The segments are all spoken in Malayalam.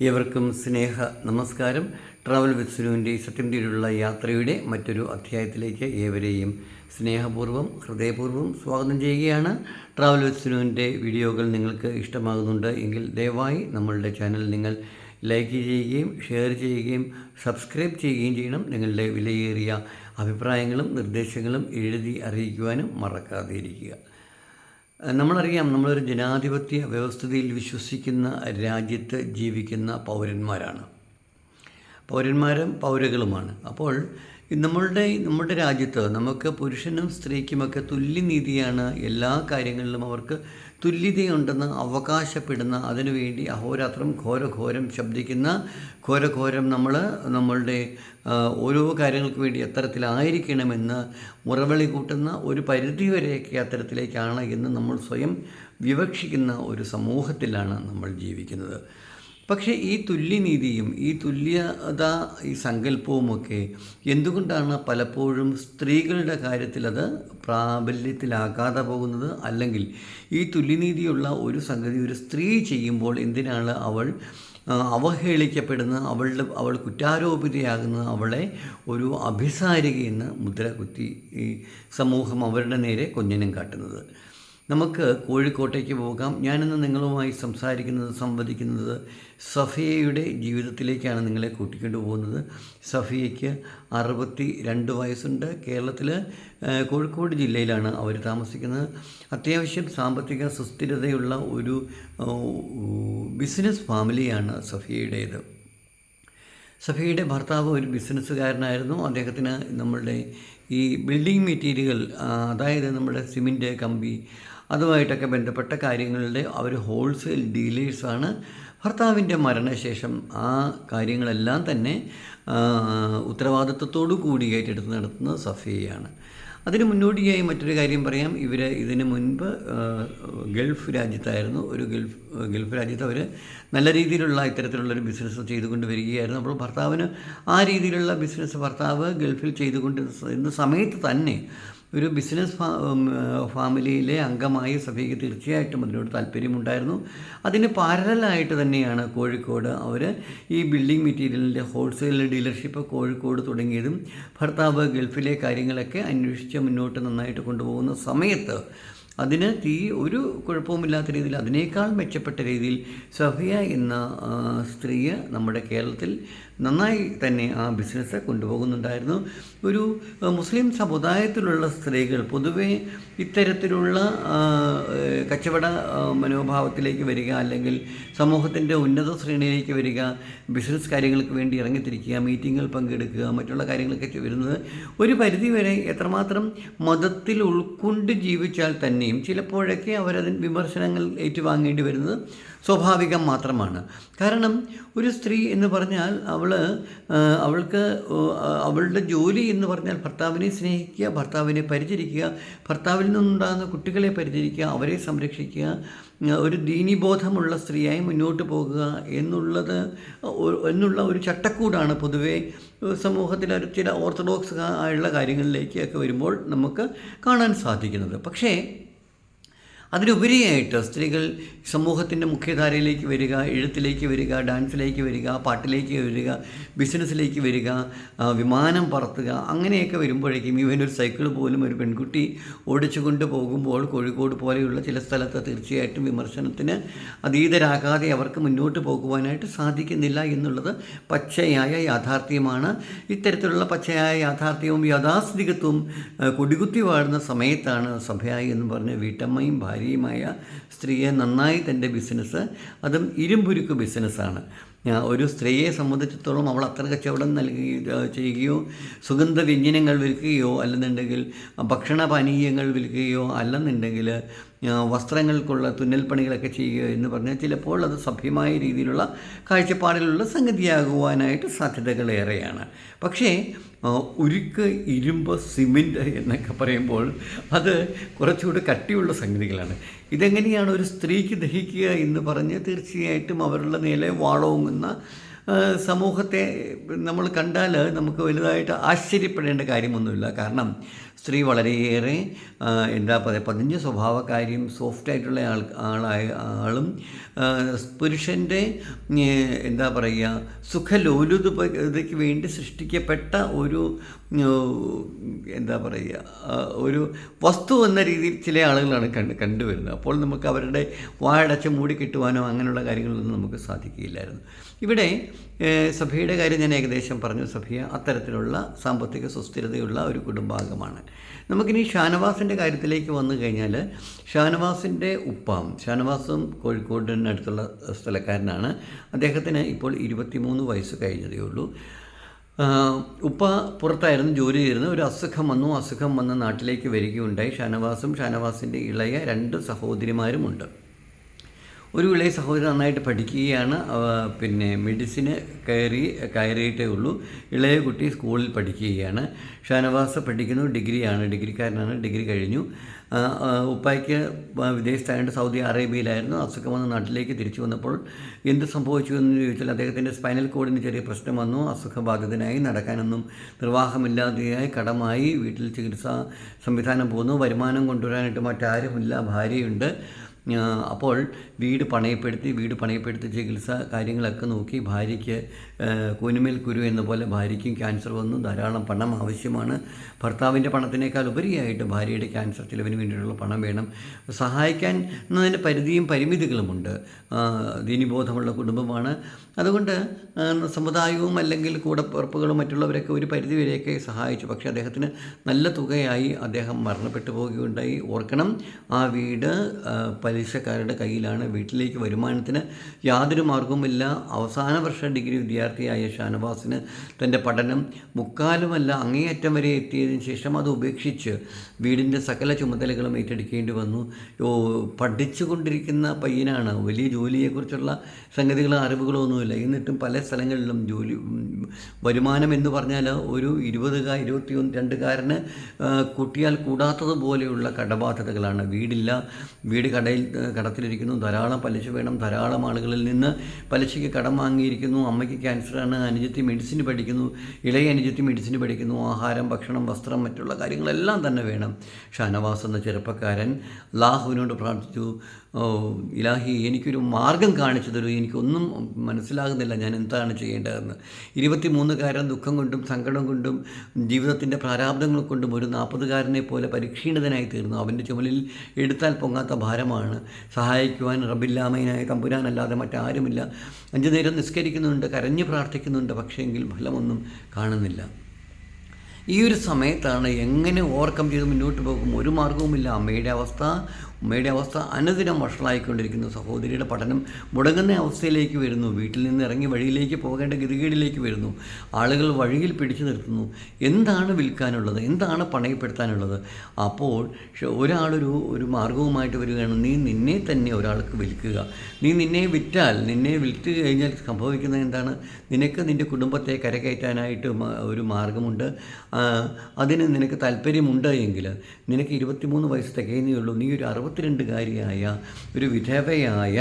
ഏവർക്കും സ്നേഹ നമസ്കാരം. ട്രാവൽ വിത്ത് സുനുവിന്റെ സത്യം തീരുള്ള യാത്രയുടെ മറ്റൊരു അധ്യായത്തിലേക്ക് ഏവരെയും സ്നേഹപൂർവം ഹൃദയപൂർവം സ്വാഗതം ചെയ്യുകയാണ്. ട്രാവൽ വിത്ത് സുനുവിന്റെ വീഡിയോകൾ നിങ്ങൾക്ക് ഇഷ്ടമാകുന്നുണ്ട് എങ്കിൽ ദയവായി നമ്മളുടെ ചാനൽ നിങ്ങൾ ലൈക്ക് ചെയ്യുകയും ഷെയർ ചെയ്യുകയും സബ്സ്ക്രൈബ് ചെയ്യുകയും ചെയ്യണം. നിങ്ങളുടെ വിലയേറിയ അഭിപ്രായങ്ങളും നിർദ്ദേശങ്ങളും എഴുതി അറിയിക്കുവാനും മറക്കാതെ ഇരിക്കുക നമ്മളറിയാം നമ്മളൊരു ജനാധിപത്യ വ്യവസ്ഥിതിയിൽ വിശ്വസിക്കുന്ന രാജ്യത്ത് ജീവിക്കുന്ന പൗരന്മാരാണ്. പൗരന്മാരും പൗരകളുമാണ്. അപ്പോൾ നമ്മളുടെ നമ്മുടെ രാജ്യത്ത് നമുക്ക് പുരുഷനും സ്ത്രീക്കുമൊക്കെ തുല്യനീതിയാണ് എല്ലാ കാര്യങ്ങളിലും അവർക്ക് തുല്യതയുണ്ടെന്ന് അവകാശപ്പെടുന്ന അതിനുവേണ്ടി അഹോരാത്രം ഘോരഘോരം ശബ്ദിക്കുന്ന ഘോരഘോരം നമ്മൾ നമ്മളുടെ ഓരോ കാര്യങ്ങൾക്ക് വേണ്ടി എത്തരത്തിലായിരിക്കണമെന്ന് മുറവിളി കൂട്ടുന്ന ഒരു പരിധിവരെയൊക്കെ അത്തരത്തിലേക്കാണ് എന്ന് നമ്മൾ സ്വയം വിവക്ഷിക്കുന്ന ഒരു സമൂഹത്തിലാണ് നമ്മൾ ജീവിക്കുന്നത്. പക്ഷേ ഈ തുല്യനീതിയും ഈ തുല്യത ഈ സങ്കല്പവുമൊക്കെ എന്തുകൊണ്ടാണ് പലപ്പോഴും സ്ത്രീകളുടെ കാര്യത്തിൽ അത് പ്രാബല്യത്തിലാകാതെ പോകുന്നത്? അല്ലെങ്കിൽ ഈ തുല്യനീതിയുള്ള ഒരു സംഗതി ഒരു സ്ത്രീ ചെയ്യുമ്പോൾ എന്തിനാണ് അവൾ അവഹേളിക്കപ്പെടുന്ന അവളുടെ അവൾ കുറ്റാരോപിതയാകുന്ന അവളെ ഒരു അഭിസാരികയെന്ന് മുദ്ര കുത്തി ഈ സമൂഹം അവരുടെ നേരെ കൊഞ്ഞനം കാട്ടുന്നത്. നമുക്ക് കോഴിക്കോട്ടേക്ക് പോകാം. ഞാനിന്ന് നിങ്ങളുമായി സംസാരിക്കുന്നത് സംവദിക്കുന്നത് സഫിയയുടെ ജീവിതത്തിലേക്കാണ് നിങ്ങളെ കൂട്ടിക്കൊണ്ടു പോകുന്നത്. സഫിയയ്ക്ക് അറുപത്തി രണ്ട് വയസ്സുണ്ട് കേരളത്തിൽ കോഴിക്കോട് ജില്ലയിലാണ് അവർ താമസിക്കുന്നത്. അത്യാവശ്യം സാമ്പത്തിക സുസ്ഥിരതയുള്ള ഒരു ബിസിനസ് ഫാമിലിയാണ് സഫിയയുടേത്. സഫിയയുടെ ഭർത്താവ് ഒരു ബിസിനസ്സുകാരനായിരുന്നു. അദ്ദേഹത്തിന് നമ്മളുടെ ഈ ബിൽഡിംഗ് മെറ്റീരിയൽ അതായത് നമ്മുടെ സിമന്റ് കമ്പി അതുമായിട്ടൊക്കെ ബന്ധപ്പെട്ട കാര്യങ്ങളുടെ അവർ ഹോൾസെയിൽ ഡീലേഴ്സാണ് ഭർത്താവിന്റെ മരണശേഷം ആ കാര്യങ്ങളെല്ലാം തന്നെ ഉത്തരവാദിത്വത്തോടു കൂടി ഏറ്റെടുത്ത് നടത്തുന്നത് സഫിയയാണ്. അതിന് മുന്നോടിയായി മറ്റൊരു കാര്യം പറയാം. ഇവർ ഇതിന് മുൻപ് ഗൾഫ് രാജ്യത്തായിരുന്നു. ഒരു ഗൾഫ് ഗൾഫ് രാജ്യത്ത് അവർ നല്ല രീതിയിലുള്ള ഇത്തരത്തിലുള്ളൊരു ബിസിനസ് ചെയ്തുകൊണ്ട് വരികയായിരുന്നു. അപ്പോൾ ഭർത്താവിന് ആ രീതിയിലുള്ള ബിസിനസ് ഭർത്താവ് ഗൾഫിൽ ചെയ്തുകൊണ്ട് ഇന്ന സമയത്ത് തന്നെ ഒരു ബിസിനസ് ഫാമിലിയിലെ അംഗമായി സഭയ്ക്ക് തീർച്ചയായിട്ടും അതിനോട് താല്പര്യമുണ്ടായിരുന്നു. അതിന് പാരലായിട്ട് തന്നെയാണ് കോഴിക്കോട് അവർ ഈ ബിൽഡിംഗ് മെറ്റീരിയലിന്റെ ഹോൾസെയിൽ ഡീലർഷിപ്പ് കോഴിക്കോട് തുടങ്ങിയതും ഭർത്താവ് ഗൾഫിലെ കാര്യങ്ങളൊക്കെ അന്വേഷിച്ച് മുന്നോട്ട് നന്നായിട്ട് കൊണ്ടുപോകുന്ന സമയത്ത് അതിന് തീ ഒരു കുഴപ്പവുമില്ലാത്ത രീതിയിൽ അതിനേക്കാൾ മെച്ചപ്പെട്ട രീതിയിൽ സഫിയ എന്ന സ്ത്രീയെ നമ്മുടെ കേരളത്തിൽ നന്നായി തന്നെ ആ ബിസിനസ് കൊണ്ടുപോകുന്നുണ്ടായിരുന്നു. ഒരു മുസ്ലിം സമുദായത്തിലുള്ള സ്ത്രീകൾ പൊതുവേ ഇത്തരത്തിലുള്ള കച്ചവട മനോഭാവത്തിലേക്ക് വരിക അല്ലെങ്കിൽ സമൂഹത്തിന്റെ ഉന്നത ശ്രേണിയിലേക്ക് വരിക ബിസിനസ് കാര്യങ്ങൾക്ക് വേണ്ടി ഇറങ്ങിത്തിരിക്കുക മീറ്റിങ്ങുകൾ പങ്കെടുക്കുക മറ്റുള്ള കാര്യങ്ങളൊക്കെ വരുന്നത് ഒരു പരിധിവരെ എത്രമാത്രം മതത്തിൽ ഉൾക്കൊണ്ട് ജീവിച്ചാൽ തന്നെയും ചിലപ്പോഴൊക്കെ അവരതിന് വിമർശനങ്ങൾ ഏറ്റുവാങ്ങേണ്ടി വരുന്നത് സ്വാഭാവികം മാത്രമാണ്. കാരണം ഒരു സ്ത്രീ എന്ന് പറഞ്ഞാൽ അവൾ അവൾക്ക് അവളുടെ ജോലി എന്ന് പറഞ്ഞാൽ ഭർത്താവിനെ സ്നേഹിക്കുക ഭർത്താവിനെ പരിചരിക്കുക ഭർത്താവിൽ നിന്നുണ്ടാകുന്ന കുട്ടികളെ പരിചരിക്കുക അവരെ സംരക്ഷിക്കുക ഒരു ദീനിബോധമുള്ള സ്ത്രീയായി മുന്നോട്ട് പോകുക എന്നുള്ളത് എന്നുള്ള ഒരു ചട്ടക്കൂടാണ് പൊതുവേ സമൂഹത്തിൽ ചില ഓർത്തഡോക്സ് ആയുള്ള കാര്യങ്ങളിലേക്കൊക്കെ വരുമ്പോൾ നമുക്ക് കാണാൻ സാധിക്കുന്നത്. പക്ഷേ അതിലുപരിയായിട്ട് സ്ത്രീകൾ സമൂഹത്തിന്റെ മുഖ്യധാരയിലേക്ക് വരിക എഴുത്തിലേക്ക് വരിക ഡാൻസിലേക്ക് വരിക പാട്ടിലേക്ക് വരിക ബിസിനസ്സിലേക്ക് വരിക വിമാനം പറത്തുക അങ്ങനെയൊക്കെ വരുമ്പോഴേക്കും ഈവൻ ഒരു സൈക്കിൾ പോലും ഒരു പെൺകുട്ടി ഓടിച്ചു കൊണ്ട് പോകുമ്പോൾ കോഴിക്കോട് പോലെയുള്ള ചില സ്ഥലത്ത് തീർച്ചയായിട്ടും വിമർശനത്തിന് അതീതരാകാതെ അവർക്ക് മുന്നോട്ട് പോകുവാനായിട്ട് സാധിക്കുന്നില്ല എന്നുള്ളത് പച്ചയായ യാഥാർത്ഥ്യമാണ്. ഇത്തരത്തിലുള്ള പച്ചയായ യാഥാർത്ഥ്യവും യാഥാസ്ഥിതികത്വവും കൊടികുത്തി വാഴുന്ന സമയത്താണ് സഭയായി എന്ന് പറഞ്ഞ വീട്ടമ്മയും ഭാര്യയുമായ സ്ത്രീയെ നന്നായി തന്റെ ബിസിനസ് അതും ഇരുമ്പുരുക്ക് ബിസിനസ്സാണ്. ഒരു സ്ത്രീയെ സംബന്ധിച്ചിടത്തോളം അവൾ അത്ര കച്ചവടം നൽകി ചെയ്യുകയോ സുഗന്ധ വ്യഞ്ജനങ്ങൾ വിൽക്കുകയോ അല്ലെന്നുണ്ടെങ്കിൽ ഭക്ഷണ പാനീയങ്ങൾ വിൽക്കുകയോ അല്ലെന്നുണ്ടെങ്കിൽ വസ്ത്രങ്ങൾക്കുള്ള തുന്നൽ പണികളൊക്കെ ചെയ്യുക എന്ന് പറഞ്ഞാൽ ചിലപ്പോൾ അത് സഭ്യമായ രീതിയിലുള്ള കാഴ്ചപ്പാടിലുള്ള സംഗതിയാകുവാനായിട്ട് സാധ്യതകളേറെയാണ്. പക്ഷേ ഉരുക്ക് ഇരുമ്പ് സിമെന്റ് എന്നൊക്കെ പറയുമ്പോൾ അത് കുറച്ചുകൂടി കട്ടിയുള്ള സംഗതികളാണ്. ഇതെങ്ങനെയാണ് ഒരു സ്ത്രീക്ക് ദഹിക്കുക എന്ന് പറഞ്ഞ് തീർച്ചയായിട്ടും അവരുടെ നേരെ വാളോങ്ങുന്ന സമൂഹത്തെ നമ്മൾ കണ്ടാൽ നമുക്ക് വലുതായിട്ട് ആശ്ചര്യപ്പെടേണ്ട കാര്യമൊന്നുമില്ല. കാരണം സ്ത്രീ വളരെയേറെ എന്താ പറയുക പതിഞ്ഞ സ്വഭാവക്കാരിയും സോഫ്റ്റായിട്ടുള്ള ആൾ ആളായ ആളും പുരുഷന്റെ എന്താ പറയുക സുഖലോലുതയ്ക്ക് വേണ്ടി സൃഷ്ടിക്കപ്പെട്ട ഒരു എന്താ പറയുക ഒരു വസ്തു എന്ന രീതിയിൽ ചില ആളുകളാണ് കണ്ട് കണ്ടുവരുന്നത്. അപ്പോൾ നമുക്ക് അവരുടെ വായടച്ച് മൂടി കിട്ടുവാനോ അങ്ങനെയുള്ള കാര്യങ്ങളൊന്നും നമുക്ക് സാധിക്കുകയില്ലായിരുന്നു. ഇവിടെ സഭയുടെ കാര്യം ഞാൻ ഏകദേശം പറഞ്ഞു. സഭയ അത്തരത്തിലുള്ള സാമ്പത്തിക സുസ്ഥിരതയുള്ള ഒരു കുടുംബാംഗമാണ്. നമുക്കിനി ഷാനവാസിന്റെ കാര്യത്തിലേക്ക് വന്നു കഴിഞ്ഞാൽ ഷാനവാസിന്റെ ഉപ്പാം ഷാനവാസും കോഴിക്കോടിനടുത്തുള്ള സ്ഥലക്കാരനാണ്. അദ്ദേഹത്തിന് ഇപ്പോൾ ഇരുപത്തിമൂന്ന് വയസ്സ് കഴിഞ്ഞതേ ഉള്ളൂ. ഉപ്പ പുറത്തായിരുന്നു ജോലി ചെയ്തിരുന്നത് ഒരു അസുഖം വന്നു. അസുഖം വന്ന് നാട്ടിലേക്ക് വരികയുണ്ടായി. ഷാനവാസും ഷാനവാസിന്റെ ഇളയ രണ്ട് സഹോദരിമാരുമുണ്ട്. ഒരു ഇളയ സഹോദരൻ നന്നായിട്ട് പഠിക്കുകയാണ്. പിന്നെ മെഡിസിന് കയറി കയറിയിട്ടേ ഉള്ളൂ. ഇളയ കുട്ടി സ്കൂളിൽ പഠിക്കുകയാണ്. ഷാനവാസ് പഠിക്കുന്നു. ഡിഗ്രിയാണ്. ഡിഗ്രിക്കാരനാണ്. ഡിഗ്രി കഴിഞ്ഞു. ഉപ്പായിക്ക് വിദേശത്തായിട്ട് സൗദി അറേബ്യയിലായിരുന്നു. അസുഖം വന്ന് നാട്ടിലേക്ക് തിരിച്ചു വന്നപ്പോൾ എന്ത് സംഭവിച്ചു എന്ന് ചോദിച്ചാൽ അദ്ദേഹത്തിന്റെ സ്പൈനൽ കോഡിന് ചെറിയ പ്രശ്നം വന്നു. അസുഖബാധിതനായി നടക്കാനൊന്നും നിർവാഹമില്ലാതെയായി കടമായി. വീട്ടിൽ ചികിത്സാ സംവിധാനം പോകുന്നു വരുമാനം കൊണ്ടുവരാനായിട്ട് മറ്റാരുമില്ല. ഭാര്യയുണ്ട്. അപ്പോൾ വീട് പണയപ്പെടുത്തി വീട് പണയപ്പെടുത്തി ചികിത്സ കാര്യങ്ങളൊക്കെ നോക്കി ഭാര്യയ്ക്ക് കുനുമേൽ കുരു എന്ന പോലെ ഭാര്യയ്ക്കും ക്യാൻസർ വന്നു. ധാരാളം പണം ആവശ്യമാണ്. ഭർത്താവിന്റെ പണത്തിനേക്കാൾ ഉപരിയായിട്ട് ഭാര്യയുടെ ക്യാൻസർ ചിലവിന് വേണ്ടിയിട്ടുള്ള പണം വേണം. സഹായിക്കാൻ എന്നതിന്റെ പരിധിയും പരിമിതികളുമുണ്ട്. ദീനിബോധമുള്ള കുടുംബമാണ്. അതുകൊണ്ട് സമുദായവും അല്ലെങ്കിൽ കൂടപ്പിറപ്പുകളും മറ്റുള്ളവരൊക്കെ ഒരു പരിധിവരെയൊക്കെ സഹായിച്ചു. പക്ഷേ അദ്ദേഹത്തിന് നല്ല തുകയായി അദ്ദേഹം മരണപ്പെട്ടു പോവുകയുണ്ടായി. ഓർക്കണം ആ വീട് പലിശക്കാരുടെ കയ്യിലാണ് വീട്ടിലേക്ക് വരുമാനത്തിന് യാതൊരു മാർഗവുമില്ല. അവസാന വർഷ ഡിഗ്രി വിദ്യാർത്ഥിയായ ഷാനവാസിന് തന്റെ പഠനം മുക്കാലുമല്ല അങ്ങേയറ്റം വരെ എത്തിയതിനു ശേഷം അത് ഉപേക്ഷിച്ച് വീടിന്റെ സകല ചുമതലകളും ഏറ്റെടുക്കേണ്ടി വന്നു. പഠിച്ചുകൊണ്ടിരിക്കുന്ന പയ്യനാണ്. വലിയ ജോലിയെക്കുറിച്ചുള്ള സംഗതികളോ അറിവുകളോ ഒന്നുമില്ല. എന്നിട്ടും പല സ്ഥലങ്ങളിലും ജോലി വരുമാനം എന്ന് പറഞ്ഞാൽ ഒരു ഇരുപതുകാർ ഇരുപത്തിയൊന്ന് രണ്ടുകാരന് കൂട്ടിയാൽ കൂടാത്തതുപോലെയുള്ള കടബാധ്യതകളാണ്. വീടില്ല വീട് കടയിൽ കടത്തിലിരിക്കുന്നു. ധാരാളം പലിശ വേണം. ധാരാളം ആളുകളിൽ നിന്ന് പലിശയ്ക്ക് കടം വാങ്ങിയിരിക്കുന്നു. അമ്മയ്ക്ക് ക്യാൻസറാണ്. അനുജത്തി മെഡിസിൻ പഠിക്കുന്നു. ഇളയ അനുജത്തി മെഡിസിൻ പഠിക്കുന്നു. ആഹാരം ഭക്ഷണം വസ്ത്രം മറ്റുള്ള കാര്യങ്ങളെല്ലാം തന്നെ വേണം. ഷാനവാസ് എന്ന ചെറുപ്പക്കാരൻ ലാഹുവിനോട് പ്രാർത്ഥിച്ചു. ഇലാഹി എനിക്കൊരു മാർഗം കാണിച്ചു തരൂ. എനിക്കൊന്നും മനസ്സിലാകുന്നില്ല ഞാൻ എന്താണ് ചെയ്യേണ്ടതെന്ന്. ഇരുപത്തിമൂന്നുകാരൻ ദുഃഖം കൊണ്ടും സങ്കടം കൊണ്ടും ജീവിതത്തിന്റെ പ്രാരാബ്ദങ്ങൾ കൊണ്ടും ഒരു നാൽപ്പതുകാരനെ പോലെ പരിക്ഷീണിതനായി തീർന്നു. അവന്റെ ചുമലിൽ എടുത്താൽ പൊങ്ങാത്ത ഭാരമാണ്. സഹായിക്കുവാൻ റബില്ലാമയനായ തമ്പുരാനല്ലാതെ മറ്റാരുമില്ല. അഞ്ചു നേരം നിസ്കരിക്കുന്നുണ്ട് കരഞ്ഞു പ്രാർത്ഥിക്കുന്നുണ്ട് പക്ഷേ എങ്കിൽ ഫലമൊന്നും കാണുന്നില്ല. ഈ ഒരു സമയത്താണ് എങ്ങനെ ഓവർകം ചെയ്ത് മുന്നോട്ട് പോകും? ഒരു മാർഗവുമില്ല അമ്മയുടെ അവസ്ഥ അമ്മയുടെ അവസ്ഥ അനുദിനം വഷളായിക്കൊണ്ടിരിക്കുന്നു. സഹോദരിയുടെ പഠനം മുടങ്ങുന്ന അവസ്ഥയിലേക്ക് വരുന്നു. വീട്ടിൽ നിന്ന് ഇറങ്ങി വഴിയിലേക്ക് പോകേണ്ട ഗതികേടിലേക്ക് വരുന്നു. ആളുകൾ വഴിയിൽ പിടിച്ചു നിർത്തുന്നു. എന്താണ് വിൽക്കാനുള്ളത്? എന്താണ് പണയപ്പെടുത്താനുള്ളത്? അപ്പോൾ ഒരാളൊരു ഒരു മാർഗവുമായിട്ട് വരികയാണ്. നീ നിന്നെ തന്നെ ഒരാൾക്ക് വിൽക്കുക. നീ നിന്നെ വിറ്റാൽ നിന്നെ വിറ്റ് കഴിഞ്ഞാൽ സംഭവിക്കുന്നത് എന്താണ്? നിനക്ക് നിന്റെ കുടുംബത്തെ കരകയറ്റാനായിട്ട് ഒരു മാർഗമുണ്ട് അതിന് നിനക്ക് താല്പര്യമുണ്ട് എങ്കിൽ നിനക്ക് ഇരുപത്തിമൂന്ന് വയസ്സ് തികയുന്നേ ഉള്ളൂ. നീ ഒരു അറുപത്തിരണ്ടുകാരിയായ ഒരു വിധവയായ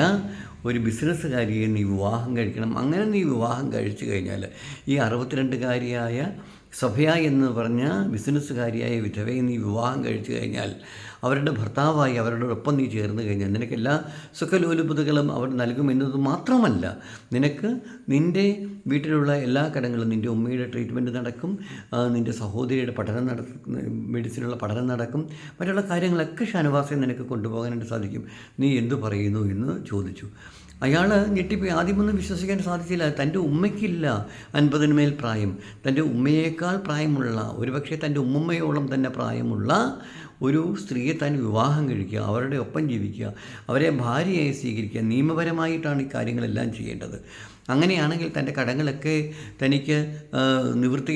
ഒരു ബിസിനസ്സുകാരിയെ നീ വിവാഹം കഴിക്കണം. അങ്ങനെ നീ വിവാഹം കഴിച്ചു കഴിഞ്ഞാൽ ഈ അറുപത്തിരണ്ടുകാരിയായ സഭയ എന്ന് പറഞ്ഞ ബിസിനസ്സുകാരിയായ വിധവയെ നീ വിവാഹം കഴിച്ചു കഴിഞ്ഞാൽ അവരുടെ ഭർത്താവായി അവരോടൊപ്പം നീ ചേർന്ന് കഴിഞ്ഞാൽ നിനക്ക് എല്ലാ സുഖലോലുപതകളും അവർ നൽകുമെന്നത് മാത്രമല്ല നിനക്ക് നിന്റെ വീട്ടിലുള്ള എല്ലാ കടങ്ങളും നിന്റെ ഉമ്മയുടെ ട്രീറ്റ്മെന്റ് നടക്കും നിന്റെ സഹോദരിയുടെ പഠനം നടക്കും മെഡിസിനുള്ള പഠനം നടക്കും മറ്റുള്ള കാര്യങ്ങളൊക്കെ ഷാനവാസെ നിനക്ക് കൊണ്ടുപോകാനായിട്ട് സാധിക്കും. നീ എന്തു പറയുന്നു എന്ന് ചോദിച്ചു. അയാൾ ഞെട്ടിപ്പോയി. ആദ്യമൊന്നും വിശ്വസിക്കാൻ സാധിച്ചില്ല. തന്റെ ഉമ്മയ്ക്കില്ല അൻപതിന് മേൽ പ്രായം. തന്റെ ഉമ്മയേക്കാൾ പ്രായമുള്ള ഒരുപക്ഷെ തന്റെ ഉമ്മയോളം തന്നെ പ്രായമുള്ള ഒരു സ്ത്രീയെ താൻ വിവാഹം കഴിക്കുക അവരുടെ ഒപ്പം ജീവിക്കുക അവരെ ഭാര്യയായി സ്വീകരിക്കുക നിയമപരമായിട്ടാണ് ഈ കാര്യങ്ങളെല്ലാം ചെയ്യേണ്ടത്. അങ്ങനെയാണെങ്കിൽ തന്റെ കടങ്ങളൊക്കെ തനിക്ക് നിവൃത്തി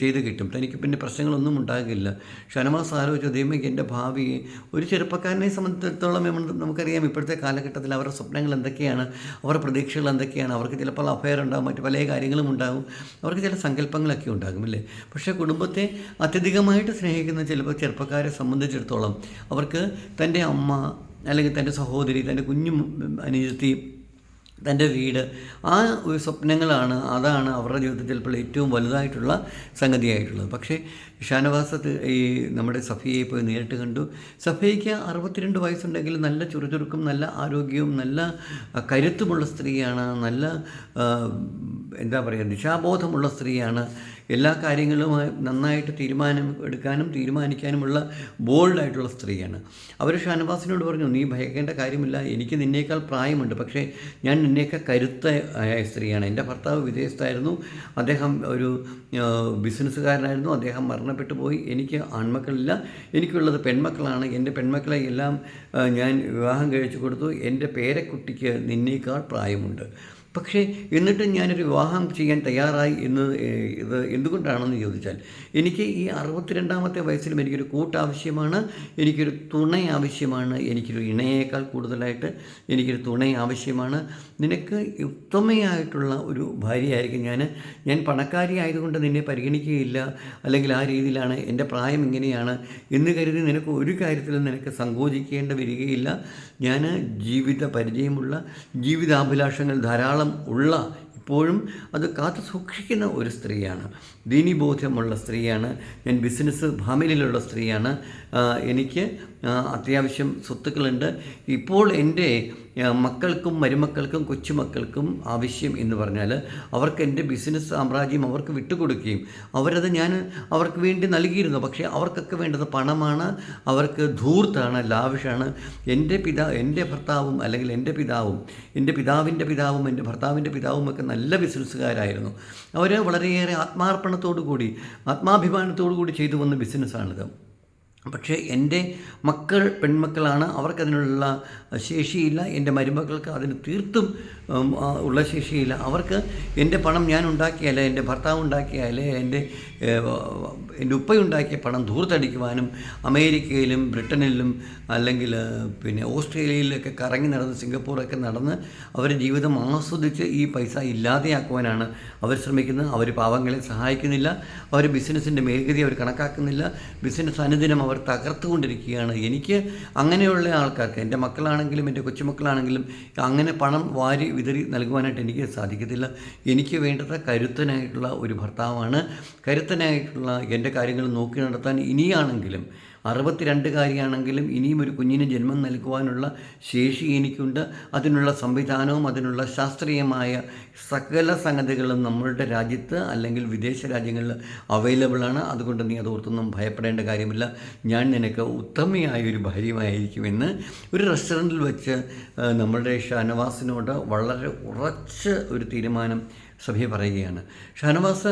ചെയ്ത് കിട്ടും. തനിക്ക് പിന്നെ പ്രശ്നങ്ങളൊന്നും ഉണ്ടാകില്ല. ഷനമാസ് ആലോചിച്ചു ദൈവമേക്ക് എന്റെ ഭാവി ഒരു ചെറുപ്പക്കാരനെ സംബന്ധിച്ചിടത്തോളം നമുക്കറിയാം ഇപ്പോഴത്തെ കാലഘട്ടത്തിൽ അവരുടെ സ്വപ്നങ്ങൾ എന്തൊക്കെയാണ് അവരുടെ പ്രതീക്ഷകൾ എന്തൊക്കെയാണ് അവർക്ക് ചിലപ്പോൾ അഫയർ ഉണ്ടാകും മറ്റു പല കാര്യങ്ങളും ഉണ്ടാകും അവർക്ക് ചില സങ്കല്പങ്ങളൊക്കെ ഉണ്ടാകും അല്ലേ? പക്ഷേ കുടുംബത്തെ അത്യധികമായിട്ട് സ്നേഹിക്കുന്ന ചിലപ്പോൾ ചെറുപ്പക്കാരെ സംബന്ധിച്ചിടത്തോളം അവർക്ക് തന്റെ അമ്മ അല്ലെങ്കിൽ തന്റെ സഹോദരി തന്റെ കുഞ്ഞു അനുജത്തി തന്റെ വീട്. ആ ഒരു സ്വപ്നങ്ങളാണ് അതാണ് അവരുടെ ജീവിതത്തിൽ ചിലപ്പോൾ ഏറ്റവും വലുതായിട്ടുള്ള സംഗതിയായിട്ടുള്ളത്. പക്ഷേ ഷാനവാസത്ത് ഈ നമ്മുടെ സഫിയെ പോയി നേരിട്ട് കണ്ടു. സഫയ്ക്ക് അറുപത്തിരണ്ട് വയസ്സുണ്ടെങ്കിൽ നല്ല ചുറുചുറുക്കും നല്ല ആരോഗ്യവും നല്ല കരുത്തുമുള്ള സ്ത്രീയാണ് നല്ല എന്താ പറയുക ദിശാബോധമുള്ള സ്ത്രീയാണ് എല്ലാ കാര്യങ്ങളുമായി നന്നായിട്ട് തീരുമാനം എടുക്കാനും തീരുമാനിക്കാനുമുള്ള ബോൾഡായിട്ടുള്ള സ്ത്രീയാണ്. അവർ ഷാനവാസിനോട് പറഞ്ഞു നീ ഭയക്കേണ്ട കാര്യമില്ല എനിക്ക് നിന്നേക്കാൾ പ്രായമുണ്ട്. പക്ഷേ ഞാൻ നിന്നേക്കാൾ കരുത്ത സ്ത്രീയാണ്. എന്റെ ഭർത്താവ് വിദേശത്തായിരുന്നു. അദ്ദേഹം ഒരു ബിസിനസ്സുകാരനായിരുന്നു. അദ്ദേഹം മരണപ്പെട്ടു പോയി. എനിക്ക് ആൺമക്കളില്ല. എനിക്കുള്ളത് പെൺമക്കളാണ്. എന്റെ പെൺമക്കളെ എല്ലാം ഞാൻ വിവാഹം കഴിച്ചു കൊടുത്തു. എന്റെ പേരക്കുട്ടിക്ക് നിന്നേക്കാൾ പ്രായമുണ്ട്. പക്ഷേ എന്നിട്ടും ഞാനൊരു വിവാഹം ചെയ്യാൻ തയ്യാറായി എന്ന് ഇത് എന്തുകൊണ്ടാണെന്ന് ചോദിച്ചാൽ എനിക്ക് ഈ അറുപത്തിരണ്ടാമത്തെ വയസ്സിലും എനിക്കൊരു കൂട്ടാവശ്യമാണ് എനിക്കൊരു തുണ ആവശ്യമാണ് എനിക്കൊരു ഇണയേക്കാൾ കൂടുതലായിട്ട് എനിക്കൊരു തുണ ആവശ്യമാണ് നിനക്ക് ഉത്തമയായിട്ടുള്ള ഒരു ഭാര്യയായിരിക്കും. ഞാൻ ഞാൻ പണക്കാരി ആയതുകൊണ്ട് നിന്നെ പരിഗണിക്കുകയില്ല. അല്ലെങ്കിൽ ആ രീതിയിലാണ് എന്റെ പ്രായം ഇങ്ങനെയാണ് എന്ന് കരുതി നിനക്ക് ഒരു കാര്യത്തിലും നിനക്ക് സങ്കോചിക്കേണ്ട വരികയില്ല. ഞാൻ ജീവിത പരിചയമുള്ള ജീവിതാഭിലാഷങ്ങൾ ധാരാളം ഉള്ള ഇപ്പോഴും അത് കാത്തു സൂക്ഷിക്കുന്ന ഒരു സ്ത്രീയാണ്. ദീനിബോധ്യമുള്ള സ്ത്രീയാണ്. ഞാൻ ബിസിനസ് ഫാമിലിയിലുള്ള സ്ത്രീയാണ്. എനിക്ക് അത്യാവശ്യം സ്വത്തുക്കളുണ്ട്. ഇപ്പോൾ എന്റെ മക്കൾക്കും മരുമക്കൾക്കും കൊച്ചുമക്കൾക്കും ആവശ്യം എന്ന് പറഞ്ഞാൽ അവർക്ക് എന്റെ ബിസിനസ് സാമ്രാജ്യം അവർക്ക് വിട്ടുകൊടുക്കുകയും അവരത് ഞാൻ അവർക്ക് വേണ്ടി നൽകിയിരുന്നു. പക്ഷേ അവർക്കൊക്കെ വേണ്ടത് പണമാണ്. അവർക്ക് ധൂർത്താണ് ലാവിഷാണ്. എന്റെ പിതാ എന്റെ ഭർത്താവും അല്ലെങ്കിൽ എന്റെ പിതാവും എന്റെ പിതാവിന്റെ പിതാവും എന്റെ ഭർത്താവിന്റെ പിതാവും ഒക്കെ നല്ല ബിസിനസ്സുകാരായിരുന്നു അവർ വളരെയേറെ ആത്മാർപ്പണത്തോടു കൂടി ആത്മാഭിമാനത്തോടു കൂടി ചെയ്തു വന്ന ബിസിനസ്സാണിത്. പക്ഷേ എന്റെ മക്കൾ പെൺമക്കളാണ് അവർക്കതിനുള്ള ശേഷിയില്ല എന്റെ മരുമക്കൾക്ക് അതിന് തീർത്തും ഉള്ള ശേഷിയില്ല. അവർക്ക് എന്റെ പണം ഞാൻ ഉണ്ടാക്കിയാലേ എന്റെ ഭർത്താവ് ഉണ്ടാക്കിയാലേ എന്റെ എന്റെ ഉപ്പയുണ്ടാക്കിയ പണം ധൂർത്തടിക്കുവാനും അമേരിക്കയിലും ബ്രിട്ടനിലും അല്ലെങ്കിൽ പിന്നെ ഓസ്ട്രേലിയയിലൊക്കെ കറങ്ങി നടന്ന് സിംഗപ്പൂറൊക്കെ നടന്ന് അവരുടെ ജീവിതം ആസ്വദിച്ച് ഈ പൈസ ഇല്ലാതെയാക്കുവാനാണ് അവർ ശ്രമിക്കുന്നത്. അവർ പാവങ്ങളെ സഹായിക്കുന്നില്ല. അവർ ബിസിനസ്സിന്റെ മേൽഗതി അവർ കണക്കാക്കുന്നില്ല. ബിസിനസ് അനുദിനം അവർ തകർത്തുകൊണ്ടിരിക്കുകയാണ്. എനിക്ക് അങ്ങനെയുള്ള ആൾക്കാർക്ക് എന്റെ മക്കളാണെങ്കിലും എന്റെ കൊച്ചുമക്കളാണെങ്കിലും അങ്ങനെ പണം വാരി വിതറി നൽകുവാനായിട്ട് എനിക്ക് സാധിക്കത്തില്ല. എനിക്ക് വേണ്ടത് കരുത്തനായിട്ടുള്ള ഒരു ഭർത്താവാണ്. കരുത്തനായിട്ടുള്ള എന്റെ കാര്യങ്ങൾ നോക്കി നടത്താൻ ഇനിയാണെങ്കിലും അറുപത്തിരണ്ടുകാരിയാണെങ്കിലും ഇനിയും ഒരു കുഞ്ഞിന് ജന്മം നൽകുവാനുള്ള ശേഷി എനിക്കുണ്ട്. അതിനുള്ള സംവിധാനവും അതിനുള്ള ശാസ്ത്രീയമായ സകല സംഗതികളും നമ്മളുടെ രാജ്യത്ത് അല്ലെങ്കിൽ വിദേശ രാജ്യങ്ങളിൽ അവൈലബിളാണ് അതുകൊണ്ട് നീ അതോർത്തൊന്നും ഭയപ്പെടേണ്ട കാര്യമില്ല. ഞാൻ നിനക്ക് ഉത്തമയായ ഒരു ഭാര്യമായിരിക്കുമെന്ന് ഒരു റെസ്റ്റോറന്റിൽ വെച്ച് നമ്മുടെ ഷാനവാസിനോട് വളരെ ഉറച്ച് ഒരു തീരുമാനം സഭയെ പറയുകയാണ്. ഷാനവാസ്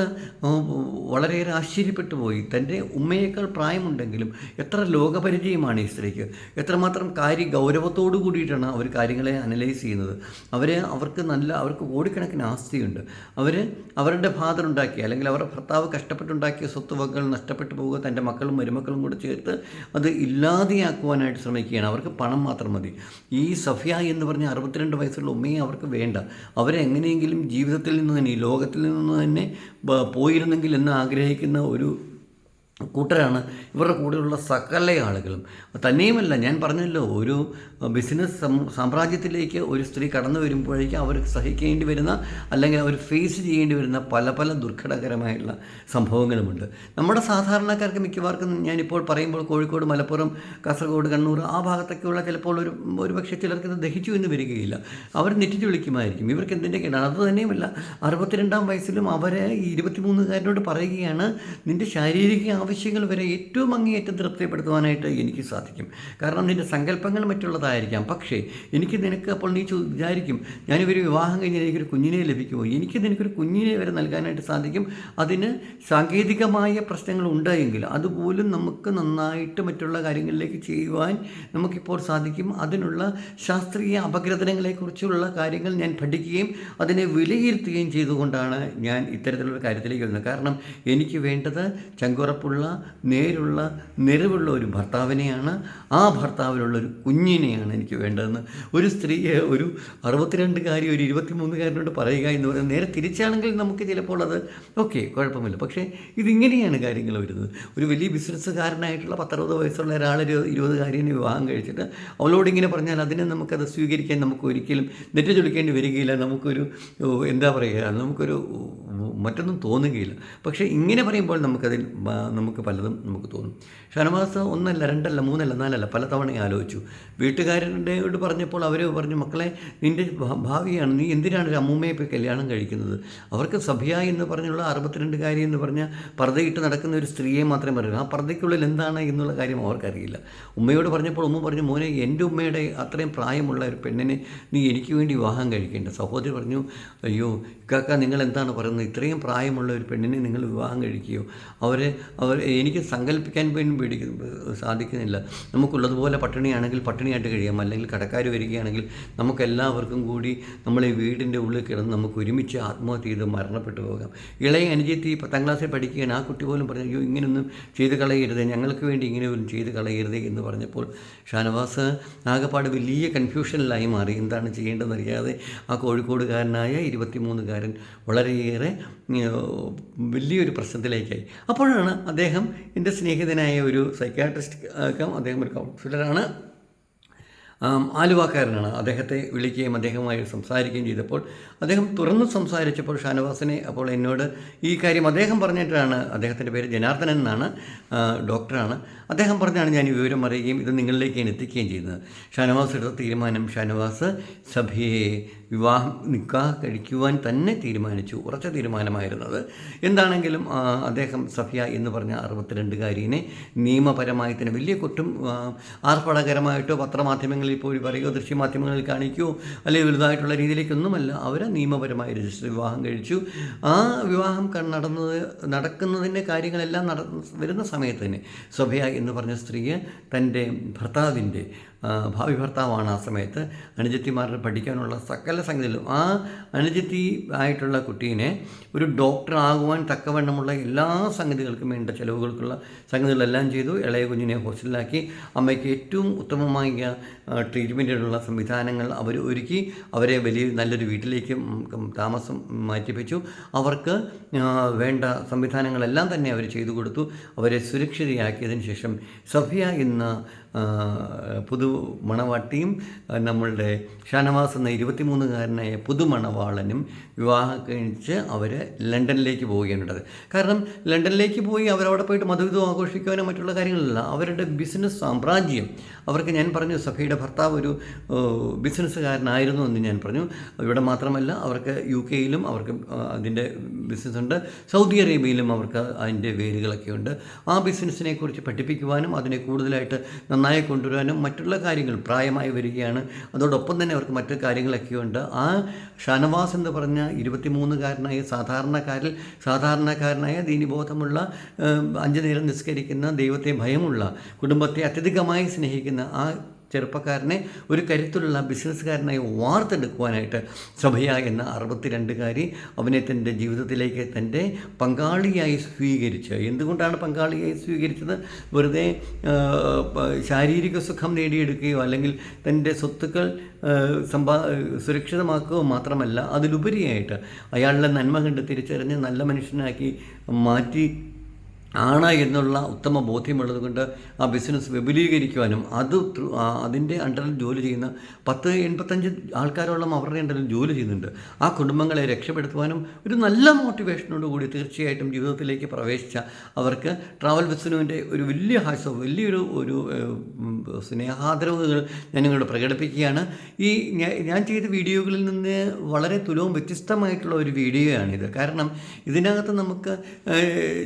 വളരെയേറെ ആശ്ചര്യപ്പെട്ടു പോയി. തന്റെ ഉമ്മയേക്കാൾ പ്രായമുണ്ടെങ്കിലും എത്ര ലോകപരിചയമാണ് ഈ സ്ത്രീക്ക്? എത്രമാത്രം കാര്യ ഗൗരവത്തോടു കൂടിയിട്ടാണ് അവർ കാര്യങ്ങളെ അനലൈസ് ചെയ്യുന്നത്? അവർ അവർക്ക് നല്ല അവർക്ക് കോടിക്കണക്കിന് ആസ്തിയുണ്ട്. അവർ അവരുടെ ഫാദർ ഉണ്ടാക്കിയ അല്ലെങ്കിൽ അവരുടെ ഭർത്താവ് കഷ്ടപ്പെട്ടുണ്ടാക്കിയ സ്വത്തുവകകൾ നഷ്ടപ്പെട്ടു പോവുക തന്റെ മക്കളും മരുമക്കളും കൂടെ ചേർത്ത് അത് ഇല്ലാതെയാക്കുവാനായിട്ട് ശ്രമിക്കുകയാണ്. അവർക്ക് പണം മാത്രം മതി. ഈ സഫിയ എന്ന് പറഞ്ഞ അറുപത്തിരണ്ട് വയസ്സുള്ള ഉമ്മയെ അവർക്ക് വേണ്ട. അവരെ എങ്ങനെയെങ്കിലും ജീവിതത്തിൽ നിന്ന് തന്നെ ഈ ലോകത്തിൽ നിന്ന് തന്നെ പോയിരുന്നെങ്കിൽ എന്ന് ആഗ്രഹിക്കുന്ന ഒരു കൂട്ടരാണ് ഇവരുടെ കൂടെയുള്ള സകല ആളുകളും. തന്നെയുമല്ല ഞാൻ പറഞ്ഞല്ലോ ഒരു ബിസിനസ് സാമ്രാജ്യത്തിലേക്ക് ഒരു സ്ത്രീ കടന്നു വരുമ്പോഴേക്കും അവർ സഹിക്കേണ്ടി വരുന്ന അല്ലെങ്കിൽ അവർ ഫേസ് ചെയ്യേണ്ടി വരുന്ന പല പല ദുർഘടകരമായുള്ള സംഭവങ്ങളുമുണ്ട്. നമ്മുടെ സാധാരണക്കാർക്ക് മിക്കവാർക്കും ഞാനിപ്പോൾ പറയുമ്പോൾ കോഴിക്കോട് മലപ്പുറം കാസർഗോഡ് കണ്ണൂർ ആ ഭാഗത്തൊക്കെയുള്ള ചിലപ്പോൾ ഒരു ഒരു പക്ഷേ ചിലർക്ക് ഇത് ദഹിച്ചു എന്ന് വരികയില്ല. അവർ നെറ്റിച്ച് വിളിക്കുമായിരിക്കും. ഇവർക്ക് എന്തിന്റെ കേടാണ്? അത് തന്നെയുമല്ല അറുപത്തിരണ്ടാം വയസ്സിലും അവരെ ഇരുപത്തിമൂന്നുകാരനോട് പറയുകയാണ് നിന്റെ ശാരീരിക ആവശ്യങ്ങൾ വരെ ഏറ്റവും അങ്ങേയറ്റം തൃപ്തിപ്പെടുത്തുവാനായിട്ട് എനിക്ക് സാധിക്കും. കാരണം നിന്റെ സങ്കല്പങ്ങൾ മറ്റുള്ളതായിരിക്കാം. പക്ഷേ എനിക്ക് നിനക്ക് അപ്പോൾ നീ വിചാരിക്കും ഞാനിവർ വിവാഹം കഴിഞ്ഞ് എനിക്കൊരു കുഞ്ഞിനെ ലഭിക്കുമോ? എനിക്ക് നിനക്കൊരു കുഞ്ഞിനെ വരെ നൽകാനായിട്ട് സാധിക്കും. അതിന് സാങ്കേതികമായ പ്രശ്നങ്ങൾ ഉണ്ടായെങ്കിൽ അതുപോലും നമുക്ക് നന്നായിട്ട് മറ്റുള്ള കാര്യങ്ങളിലേക്ക് ചെയ്യുവാൻ നമുക്കിപ്പോൾ സാധിക്കും. അതിനുള്ള ശാസ്ത്രീയ അപഗ്രഥനങ്ങളെക്കുറിച്ചുള്ള കാര്യങ്ങൾ ഞാൻ പഠിക്കുകയും അതിനെ വിലയിരുത്തുകയും ചെയ്തുകൊണ്ടാണ് ഞാൻ ഇത്തരത്തിലുള്ള കാര്യത്തിലേക്ക് വരുന്നത്. കാരണം എനിക്ക് വേണ്ടത് ചങ്കുറപ്പുള്ള ഉറപ്പുള്ള നേരുള്ള നിരവുള്ള ഒരു ഭർത്താവിനെയാണ് ആ ഭർത്താവിനുള്ള ഒരു കുഞ്ഞിനെയാണ് എനിക്ക് വേണ്ടതെന്ന് ഒരു സ്ത്രീയെ ഒരു അറുപത്തിരണ്ടുകാരി ഒരു ഇരുപത്തിമൂന്നുകാരനോട് പറയുക എന്ന് പറയുന്നത് നേരെ തിരിച്ചാണെങ്കിൽ നമുക്ക് ചിലപ്പോൾ അത് ഓക്കെ കുഴപ്പമില്ല. പക്ഷേ ഇതിങ്ങനെയാണ് കാര്യങ്ങൾ വരുന്നത്. ഒരു വലിയ ബിസിനസ്സുകാരനായിട്ടുള്ള പത്തറുപത് വയസ്സുള്ള ഒരാൾ ഒരാളൊരു ഇരുപതുകാരിനെ വിവാഹം കഴിച്ചിട്ട് അവളോട് ഇങ്ങനെ പറഞ്ഞാൽ അതിനെ നമുക്കത് സ്വീകരിക്കാൻ നമുക്ക് ഒരിക്കലും നെറ്റ് ചൊലിക്കേണ്ടി വരികയില്ല. നമുക്കൊരു എന്താ പറയുക നമുക്കൊരു മറ്റൊന്നും തോന്നുകയില്ല. പക്ഷേ ഇങ്ങനെ പറയുമ്പോൾ നമുക്കതിൽ നമുക്ക് പലതും നമുക്ക് തോന്നും. ഷനവാസ് ഒന്നല്ല രണ്ടല്ല മൂന്നല്ല നാലല്ല പല തവണ ആലോചിച്ചു. വീട്ടുകാരന്റെയോട് പറഞ്ഞപ്പോൾ അവർ പറഞ്ഞു മക്കളെ നിന്റെ ഭാവിയാണ്. നീ എന്തിനാണ് ഒരു അമ്മൂമ്മയെ പോയി കല്യാണം കഴിക്കുന്നത്? അവർക്ക് സഭ്യ എന്ന് പറഞ്ഞുള്ള അറുപത്തിരണ്ടുകാരി എന്ന് പറഞ്ഞാൽ പർദ്ദയിട്ട് നടക്കുന്ന ഒരു സ്ത്രീയെ മാത്രമേ പറയൂ ആ പർദ്ദയ്ക്കുള്ളിൽ എന്താണ് എന്നുള്ള കാര്യം അവർക്കറിയില്ല. ഉമ്മയോട് പറഞ്ഞപ്പോൾ ഉമ്മ പറഞ്ഞു മോനെ എന്റെ ഉമ്മയുടെ അത്രയും പ്രായമുള്ള ഒരു പെണ്ണിനെ നീ എനിക്ക് വേണ്ടി വിവാഹം കഴിക്കേണ്ട. സഹോദരി പറഞ്ഞു അയ്യോ ഇക്കാക്ക നിങ്ങൾ എന്താണ് പറയുന്നത്? ഇത്രയും പ്രായമുള്ള ഒരു പെണ്ണിനെ നിങ്ങൾ വിവാഹം കഴിക്കുകയോ അവരെ അവർ എനിക്ക് സങ്കല്പിക്കാൻ പോലും പേടിക്കുന്നു സാധിക്കുന്നില്ല. നമുക്കുള്ളതുപോലെ പട്ടിണിയാണെങ്കിൽ പട്ടിണിയായിട്ട് കഴിയാം. അല്ലെങ്കിൽ കടക്കാർ വരികയാണെങ്കിൽ നമുക്കെല്ലാവർക്കും കൂടി നമ്മളെ വീടിന്റെ ഉള്ളിൽ കിടന്ന് നമുക്ക് ഒരുമിച്ച് ആത്മഹത്യ ചെയ്ത് മരണപ്പെട്ടു പോകാം. ഇളയ അനുജത്തി പത്താം ക്ലാസ്സിൽ പഠിക്കുകയാണ്. ആ കുട്ടി പോലും പറഞ്ഞു അയ്യോ ഇങ്ങനെയൊന്നും ചെയ്ത് കളയരുത്. ഞങ്ങൾക്ക് വേണ്ടി ഇങ്ങനെ ഒന്നും ചെയ്ത് കളയരുത് എന്ന് പറഞ്ഞപ്പോൾ ഷാനവാസ് ആകെപ്പാട് വലിയ കൺഫ്യൂഷനിലായി മാറി. എന്താണ് ചെയ്യേണ്ടതെന്ന് അറിയാതെ ആ കോഴിക്കോടുകാരനായ ഇരുപത്തിമൂന്നുകാരൻ വളരെയേറെ വലിയൊരു പ്രശ്നത്തിലേക്കായി. അപ്പോഴാണ് അദ്ദേഹം എന്റെ സ്നേഹിതനായ ഒരു സൈക്കാട്രിസ്റ്റ് അദ്ദേഹം ഒരു കൗൺസിലറാണ് ആലുവാക്കാരനാണ്. അദ്ദേഹത്തെ വിളിക്കുകയും അദ്ദേഹവുമായി സംസാരിക്കുകയും ചെയ്തപ്പോൾ അദ്ദേഹം തുറന്നു സംസാരിച്ചപ്പോൾ ഷാനവാസിനെ അപ്പോൾ എന്നോട് ഈ കാര്യം അദ്ദേഹം പറഞ്ഞിട്ടാണ് അദ്ദേഹത്തിന്റെ പേര് ജനാർദ്ദനൻ എന്നാണ് ഡോക്ടറാണ്. അദ്ദേഹം പറഞ്ഞാണ് ഞാൻ ഈ വിവരം അറിയുകയും ഇത് നിങ്ങളിലേക്ക് എത്തിക്കുകയും ചെയ്യുന്നത് ഷാനവാസ് എടുത്ത തീരുമാനം ഷാനവാസ് സഭയെ വിവാഹം നിക്കാഹ് കഴിക്കുവാൻ തന്നെ തീരുമാനിച്ചു. ഉറച്ച തീരുമാനമായിരുന്നത്. എന്താണെങ്കിലും അദ്ദേഹം സഫിയ എന്ന് പറഞ്ഞ അറുപത്തിരണ്ടുകാരിനെ നിയമപരമായി തന്നെ വലിയ കുറ്റം ആർഭാടകരമായിട്ടോ പത്രമാധ്യമങ്ങളിൽ പോയി പറയുകയോ ദൃശ്യമാധ്യമങ്ങളിൽ കാണിക്കുകയോ അല്ലെങ്കിൽ വലുതായിട്ടുള്ള രീതിയിലേക്കൊന്നുമല്ല. അവരെ നിയമപരമായി രജിസ്റ്റർ വിവാഹം കഴിച്ചു. ആ വിവാഹം നടന്നത് നടക്കുന്നതിന്റെ കാര്യങ്ങളെല്ലാം നട വരുന്ന സമയത്ത് തന്നെ സഭയ എന്ന് പറഞ്ഞ സ്ത്രീയെ തന്റെ ഭർത്താവിന്റെ ഭാവി ഭർത്താവാണ് ആ സമയത്ത്. അനുജത്തിമാരുടെ പഠിക്കാനുള്ള സകല സംഗതികളും ആ അനുജത്തി ആയിട്ടുള്ള കുട്ടീനെ ഒരു ഡോക്ടർ ആകുവാൻ തക്കവണ്ണമുള്ള എല്ലാ സംഗതികൾക്കും വേണ്ട ചിലവുകൾക്കുള്ള സംഗതികളെല്ലാം ചെയ്തു. ഇളയ കുഞ്ഞിനെ ഹോസ്റ്റലിലാക്കി. അമ്മയ്ക്ക് ഏറ്റവും ഉത്തമമായ ട്രീറ്റ്മെന്റിനുള്ള സംവിധാനങ്ങൾ അവർ ഒരുക്കി. അവരെ വലിയ നല്ലൊരു വീട്ടിലേക്ക് താമസം മാറ്റിപ്പിച്ചു അവർക്ക് വേണ്ട സംവിധാനങ്ങളെല്ലാം തന്നെ അവർ ചെയ്തു കൊടുത്തു. അവരെ സുരക്ഷിതയാക്കിയതിന് ശേഷം സഫിയ എന്ന പുതു മണവാട്ടിയും നമ്മളുടെ ഷാനവാസ് എന്ന ഇരുപത്തിമൂന്നുകാരനായ പുതുമണവാളനും വിവാഹം കഴിച്ച് അവർ ലണ്ടനിലേക്ക് പോവുകയാണുള്ളത്. കാരണം ലണ്ടനിലേക്ക് പോയി അവരവിടെ പോയിട്ട് മധുവിധം ആഘോഷിക്കാനോ മറ്റുള്ള കാര്യങ്ങളല്ല അവരുടെ ബിസിനസ് സാമ്രാജ്യം. അവർക്ക് ഞാൻ പറഞ്ഞു സഫയുടെ ഭർത്താവ് ഒരു ബിസിനസ്സുകാരനായിരുന്നു എന്ന് ഞാൻ പറഞ്ഞു. ഇവിടെ മാത്രമല്ല അവർക്ക് യു കെയിലും അവർക്ക് അതിന്റെ ബിസിനസ് ഉണ്ട് സൗദി അറേബ്യയിലും അവർക്ക് അതിന്റെ വേരുകളൊക്കെ ഉണ്ട് ആ ബിസിനസ്സിനെ കുറിച്ച് പഠിപ്പിക്കുവാനും അതിനെ കൂടുതലായിട്ട് നന്നായി കൊണ്ടുവരാനും മറ്റുള്ള കാര്യങ്ങൾ പ്രായമായി വരികയാണ്. അതോടൊപ്പം തന്നെ അവർക്ക് മറ്റു കാര്യങ്ങളൊക്കെ ഉണ്ട് ആ ഷാനവാസ് എന്ന് പറഞ്ഞ ഇരുപത്തിമൂന്നുകാരനായ സാധാരണക്കാരിൽ സാധാരണക്കാരനായ ദീനിബോധമുള്ള അഞ്ചു നേരം നിസ്കരിക്കുന്ന ദൈവത്തെ ഭയമുള്ള കുടുംബത്തെ അത്യധികമായി സ്നേഹിക്കുന്ന ആ ചെറുപ്പക്കാരനെ ഒരു കരുത്തുള്ള ബിസിനസ്സുകാരനായി വാർത്തെടുക്കുവാനായിട്ട് സഭയ എന്ന അറുപത്തിരണ്ടുകാരി അവനെ തന്റെ ജീവിതത്തിലേക്ക് തന്റെ പങ്കാളിയായി സ്വീകരിച്ച്. എന്തുകൊണ്ടാണ് പങ്കാളിയായി സ്വീകരിച്ചത്? വെറുതെ ശാരീരിക സുഖം നേടിയെടുക്കുകയോ അല്ലെങ്കിൽ തന്റെ സ്വത്തുക്കൾ സമ്പാ സുരക്ഷിതമാക്കുകയോ മാത്രമല്ല അതിലുപരിയായിട്ട് അയാളുടെ നന്മ കണ്ട് തിരിച്ചറിഞ്ഞ് നല്ല മനുഷ്യനാക്കി മാറ്റി ആണ് എന്നുള്ള ഉത്തമ ബോധ്യമുള്ളത് കൊണ്ട് ആ ബിസിനസ് വിപുലീകരിക്കുവാനും അത് അതിന്റെ അണ്ടറിൽ ജോലി ചെയ്യുന്ന പത്ത് എൺപത്തഞ്ച് ആൾക്കാരോളം അവരുടെ അണ്ടറിൽ ജോലി ചെയ്യുന്നുണ്ട്. ആ കുടുംബങ്ങളെ രക്ഷപ്പെടുത്തുവാനും ഒരു നല്ല മോട്ടിവേഷനോട് കൂടി തീർച്ചയായിട്ടും ജീവിതത്തിലേക്ക് പ്രവേശിച്ച അവർക്ക് ട്രാവൽ ബിസിനുവിന്റെ ഒരു വലിയ ഹാസ്യ വലിയൊരു ഒരു സ്നേഹാദരവുകൾ ഞാൻ നിങ്ങളോട് പ്രകടിപ്പിക്കുകയാണ്. ഈ ഞാൻ ചെയ്ത വീഡിയോകളിൽ നിന്ന് വളരെ തുലവും വ്യത്യസ്തമായിട്ടുള്ള ഒരു വീഡിയോയാണിത്. കാരണം ഇതിനകത്ത് നമുക്ക്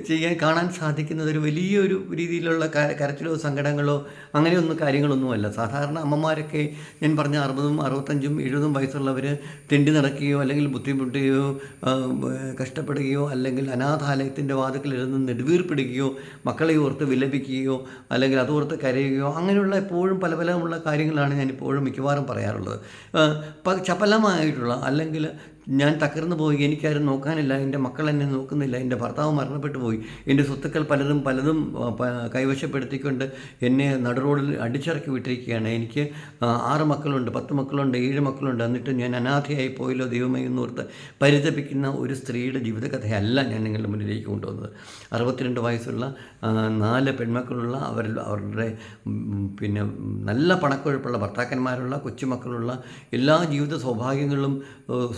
ചെയ്യാൻ കാണാൻ സാധിക്കുന്നത് ഒരു വലിയൊരു രീതിയിലുള്ള കരച്ചിലോ സങ്കടങ്ങളോ അങ്ങനെയൊന്നും കാര്യങ്ങളൊന്നുമല്ല. സാധാരണ അമ്മമാരൊക്കെ ഞാൻ പറഞ്ഞ അറുപതും അറുപത്തഞ്ചും എഴുപതും വയസ്സുള്ളവർ തെണ്ടി നടക്കുകയോ അല്ലെങ്കിൽ ബുദ്ധിമുട്ടുകയോ കഷ്ടപ്പെടുകയോ അല്ലെങ്കിൽ അനാഥാലയത്തിന്റെ വാതിക്കലിരുന്ന് നെടുവീർപ്പിടുകയോ മക്കളെ ഓർത്ത് വിലപിക്കുകയോ അല്ലെങ്കിൽ അതോർത്ത് കരയുകയോ അങ്ങനെയുള്ള എപ്പോഴും പല പലമുള്ള കാര്യങ്ങളാണ് ഞാൻ ഇപ്പോഴും മിക്കവാറും പറയാറുള്ളത്. ചപലമായിട്ടുള്ള അല്ലെങ്കിൽ ഞാൻ തകർന്നു പോയി എനിക്കാരും നോക്കാനില്ല എന്റെ മക്കൾ എന്നെ നോക്കുന്നില്ല എന്റെ ഭർത്താവ് മരണപ്പെട്ടു പോയി എന്റെ സ്വത്തുക്കൾ പലതും പലതും കൈവശപ്പെടുത്തിക്കൊണ്ട് എന്നെ നടുറോഡിൽ അടിച്ചിറക്കി വിട്ടിരിക്കുകയാണ്. എനിക്ക് ആറ് മക്കളുണ്ട് പത്ത് മക്കളുണ്ട് ഏഴ് മക്കളുണ്ട്. എന്നിട്ട് ഞാൻ അനാഥയായി പോയല്ലോ ദൈവമേ എന്നോർത്ത് പരിതപിക്കുന്ന ഒരു സ്ത്രീയുടെ ജീവിതകഥയല്ല ഞാൻ നിങ്ങളുടെ മുന്നിലേക്ക് കൊണ്ടുവന്നത്. അറുപത്തിരണ്ട് വയസ്സുള്ള നാല് പെൺമക്കളുള്ള അവർ അവരുടെ പിന്നെ നല്ല പണക്കൊഴുപ്പുള്ള ഭർത്താക്കന്മാരുള്ള കൊച്ചുമക്കളുള്ള എല്ലാ ജീവിത സൗഭാഗ്യങ്ങളും ഏഹ്,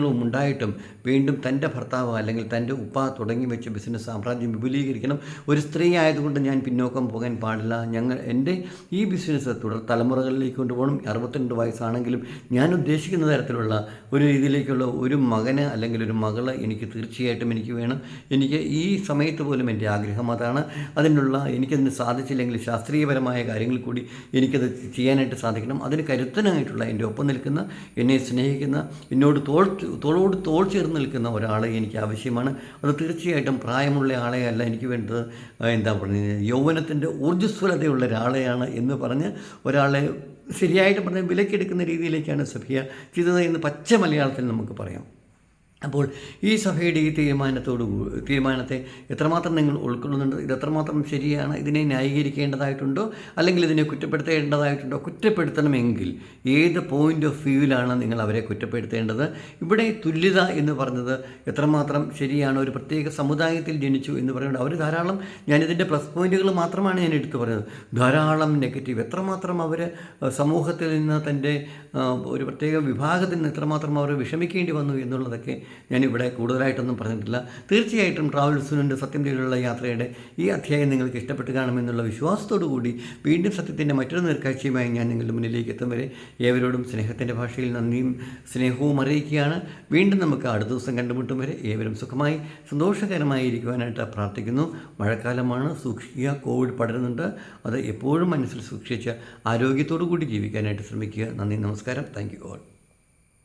സൗകര്യങ്ങളും ഉണ്ടായിട്ടും വീണ്ടും തന്റെ ഭർത്താവ് അല്ലെങ്കിൽ തന്റെ ഉപ്പ തുടങ്ങി വെച്ച ബിസിനസ് സാമ്രാജ്യം വിപുലീകരിക്കണം. ഒരു സ്ത്രീ ആയതുകൊണ്ട് ഞാൻ പിന്നോക്കം പോകാൻ പാടില്ല. ഞങ്ങൾ എന്റെ ഈ ബിസിനസ് തുടർ തലമുറകളിലേക്ക് കൊണ്ടുപോകണം. അറുപത്തിരണ്ട് വയസ്സാണെങ്കിലും ഞാൻ ഉദ്ദേശിക്കുന്ന തരത്തിലുള്ള ഒരു രീതിയിലേക്കുള്ള ഒരു മകന് അല്ലെങ്കിൽ ഒരു മകൾ എനിക്ക് തീർച്ചയായിട്ടും എനിക്ക് വേണം. എനിക്ക് ഈ സമയത്ത് പോലും എന്റെ ആഗ്രഹം അതാണ്. അതിനുള്ള എനിക്കതിന് സാധിച്ചില്ലെങ്കിൽ ശാസ്ത്രീയപരമായ കാര്യങ്ങൾ കൂടി എനിക്കത് ചെയ്യാനായിട്ട് സാധിക്കണം. അതിന് കരുത്തനായിട്ടുള്ള എന്റെ ഒപ്പം നിൽക്കുന്ന എന്നെ സ്നേഹിക്കുന്ന എന്നോട് തോൾ തോളോട് തോൾ ചേർന്ന് നിൽക്കുന്ന ഒരാളെ എനിക്ക് ആവശ്യമാണ്. അത് തീർച്ചയായിട്ടും പ്രായമുള്ള ആളെ അല്ല എനിക്ക് വേണ്ടത്. എന്താ പറയുന്നത് യൗവനത്തിന്റെ ഊർജസ്വലതയുള്ള ഒരാളെയാണ് എന്ന് പറഞ്ഞ് ഒരാളെ ശരിയായിട്ട് പറഞ്ഞാൽ വിലക്കെടുക്കുന്ന രീതിയിലേക്കാണ് സഫിയ ചെയ്തത് എന്ന് പച്ച മലയാളത്തിൽ നമുക്ക് പറയാം. അപ്പോൾ ഈ സഭയുടെ ഈ തീരുമാനത്തോട് തീരുമാനത്തെ എത്രമാത്രം നിങ്ങൾ ഉൾക്കൊള്ളുന്നുണ്ട് ഇത് എത്രമാത്രം ശരിയാണ് ഇതിനെ ന്യായീകരിക്കേണ്ടതായിട്ടുണ്ടോ അല്ലെങ്കിൽ ഇതിനെ കുറ്റപ്പെടുത്തേണ്ടതായിട്ടുണ്ടോ കുറ്റപ്പെടുത്തണമെങ്കിൽ ഏത് പോയിന്റ് ഓഫ് വ്യൂവിലാണ് നിങ്ങൾ അവരെ കുറ്റപ്പെടുത്തേണ്ടത്? ഇവിടെ തുല്യത എന്ന് പറഞ്ഞത് എത്രമാത്രം ശരിയാണ്? ഒരു പ്രത്യേക സമുദായത്തിൽ ജനിച്ചു എന്ന് പറയുന്നത് അവർ ധാരാളം ഞാനിതിന്റെ പ്ലസ് പോയിന്റുകൾ മാത്രമാണ് ഞാൻ എടുത്തു പറഞ്ഞത് ധാരാളം നെഗറ്റീവ് എത്രമാത്രം അവർ സമൂഹത്തിൽ നിന്ന് തന്റെ ഒരു പ്രത്യേക വിഭാഗത്തിൽ നിന്ന് എത്രമാത്രം അവർ വിഷമിക്കേണ്ടി വന്നു എന്നുള്ളതൊക്കെ ഞാനിവിടെ കൂടുതലായിട്ടൊന്നും പറഞ്ഞിട്ടില്ല. തീർച്ചയായിട്ടും ട്രാവൽ സുനന്റെ സത്യം ചെയ്തിട്ടുള്ള യാത്രയുടെ ഈ അധ്യായം നിങ്ങൾക്ക് ഇഷ്ടപ്പെട്ട് കാണുമെന്നുള്ള വിശ്വാസത്തോടു കൂടി വീണ്ടും സത്യത്തിന്റെ മറ്റൊരു നേർക്കാഴ്ചയുമായി ഞാൻ നിങ്ങളുടെ മുന്നിലേക്ക് എത്തും വരെ ഏവരോടും സ്നേഹത്തിന്റെ ഭാഷയിൽ നന്ദിയും സ്നേഹവും അറിയിക്കുകയാണ്. വീണ്ടും നമുക്ക് അടുത്ത ദിവസം കണ്ടുമുട്ടും വരെ ഏവരും സുഖമായി സന്തോഷകരമായി ഇരിക്കുവാനായിട്ട് പ്രാർത്ഥിക്കുന്നു. മഴക്കാലമാണ് സൂക്ഷിക്കുക കോവിഡ് പടരുന്നുണ്ട്. അത് എപ്പോഴും മനസ്സിൽ സൂക്ഷിച്ച് ആരോഗ്യത്തോടു കൂടി ജീവിക്കാനായിട്ട് ശ്രമിക്കുക. നന്ദി നമസ്കാരം. Thank you all.